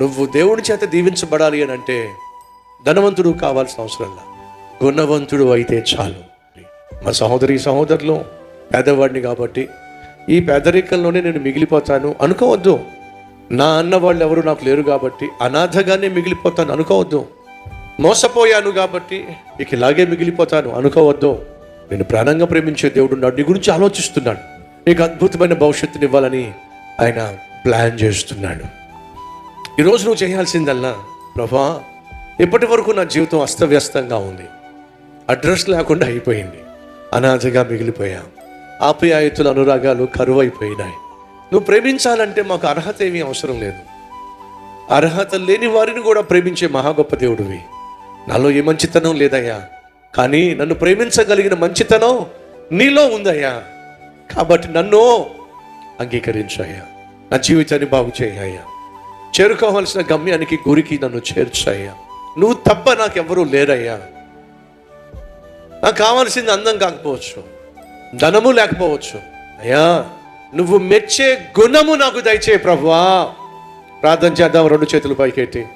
నువ్వు దేవుడి చేత దీవించబడాలి అని అంటే ధనవంతుడు కావాల్సిన అవసరంలా గుణవంతుడు అయితే చాలు. మా సహోదరి సహోదరులు పేదవాడిని కాబట్టి ఈ పేదరికంలోనే నేను మిగిలిపోతాను అనుకోవద్దు. నా అన్న వాళ్ళు ఎవరు నాకు లేరు కాబట్టి అనాథగానే మిగిలిపోతాను అనుకోవద్దు. మోసపోయాను కాబట్టి ఇక ఇలాగే మిగిలిపోతాను అనుకోవద్దు. నేను ప్రాణంగా ప్రేమించే దేవుడు ఉన్నాడు. నీ గురించి ఆలోచిస్తున్నాడు. నీకు అద్భుతమైన భవిష్యత్తుని ఇవ్వాలని ఆయన ప్లాన్ చేస్తున్నాడు. ఈరోజు నువ్వు చేయాల్సిందల్లా ప్రభా ఇప్పటి వరకు నా జీవితం అస్తవ్యస్తంగా ఉంది. అడ్రస్ లేకుండా అయిపోయింది. అనాథగా మిగిలిపోయా. ఆప్యాయతుల అనురాగాలు కరువు అయిపోయినాయి నువ్వు ప్రేమించాలంటే మాకు అర్హత ఏమీ అవసరం లేదు. అర్హత లేని వారిని కూడా ప్రేమించే మహా గొప్ప దేవుడివి. నాలో ఏ మంచితనం లేదయ్యా. కానీ నన్ను ప్రేమించగలిగిన మంచితనం నీలో ఉందయ్యా. కాబట్టి నన్ను అంగీకరించాయా నా జీవితాన్ని బాగు చేయ్యా చేరుకోవాల్సిన గమ్యానికి గురికి నన్ను చేర్చాయ్యా. నువ్వు తప్ప నాకెవరూ లేరయ్యా. నాకు కావాల్సింది అందం కాకపోవచ్చు ధనము లేకపోవచ్చు. అయ్యా నువ్వు మెచ్చే గుణము నాకు దయచే ప్రభువా. ప్రార్థన చేద్దాం రెండు చేతులు పైకెట్టి